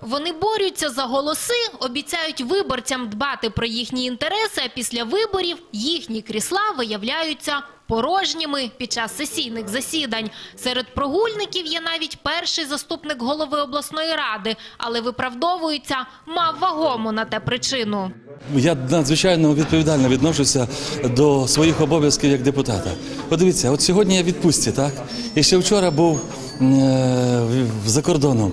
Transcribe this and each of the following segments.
Вони борються за голоси, обіцяють виборцям дбати про їхні інтереси, а після виборів їхні крісла виявляються порожніми під час сесійних засідань. Серед прогульників є навіть перший заступник голови обласної ради, але виправдовується, мав вагому на те причину. Я надзвичайно відповідально відношуся до своїх обов'язків як депутата. Подивіться, от сьогодні я відпустці, так? І ще вчора був е, за кордоном.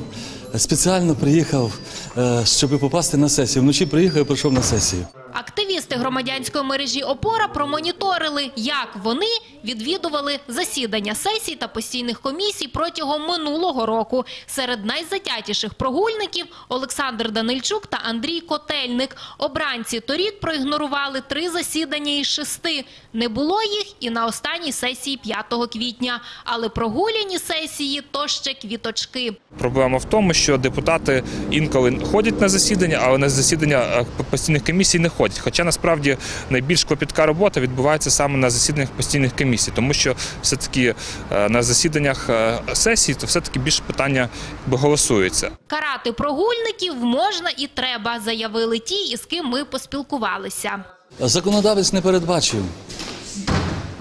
Спеціально приїхав, е, щоб попасти на сесію. Вночі приїхав і прийшов на сесію. Активісти громадянської мережі «Опора» промоніторили, як вони відвідували засідання сесій та постійних комісій протягом минулого року. Серед найзатятіших прогульників Олександр Данильчук та Андрій Котельник. Обранці торік проігнорували три засідання із шести. Не було їх і на останній сесії 5 квітня. Але прогуляні сесії – то ще квіточки. Проблема в тому, що депутати інколи ходять на засідання, але на засідання е, постійних комісій не ходять. Хоча насправді найбільш клопітка робота відбувається саме на засіданнях постійних комісій, тому що все-таки е, на засіданнях е, сесій то все-таки більше питання голосується. Карати прогульників можна і треба, заявили ті, із ким ми поспілкувалися. Законодавець не передбачив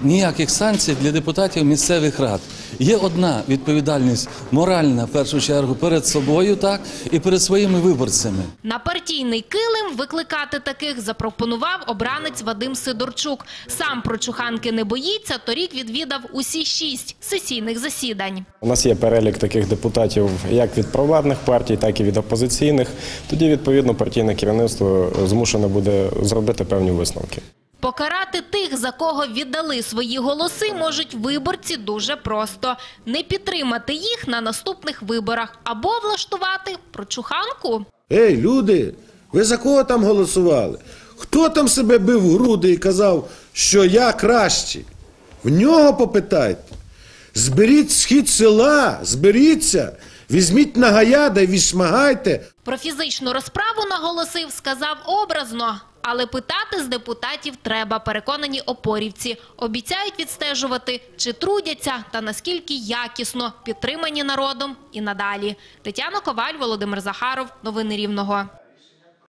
ніяких санкцій для депутатів місцевих рад. Є одна відповідальність моральна, в першу чергу, перед собою, так, і перед своїми виборцями. На партійний килим викликати таких запропонував обранець Вадим Сидорчук. Сам прочуханки не боїться, торік відвідав усі шість сесійних засідань. У нас є перелік таких депутатів як від провладних партій, так і від опозиційних. Тоді, відповідно, партійне керівництво змушене буде зробити певні висновки. Покарати тих, за кого віддали свої голоси, можуть виборці дуже просто. Не підтримати їх на наступних виборах або влаштувати прочуханку. Ей, люди, ви за кого там голосували? Хто там себе бив в груди і казав, що я кращий? В нього попитайте. Зберіть схід села, зберіться, візьміть нагаяда і відшмагайте. Про фізичну розправу наголосив, сказав образно. Але питати з депутатів треба, переконані опорівці. Обіцяють відстежувати, чи трудяться та наскільки якісно підтримані народом і надалі. Тетяна Коваль, Володимир Захаров. Новини Рівного.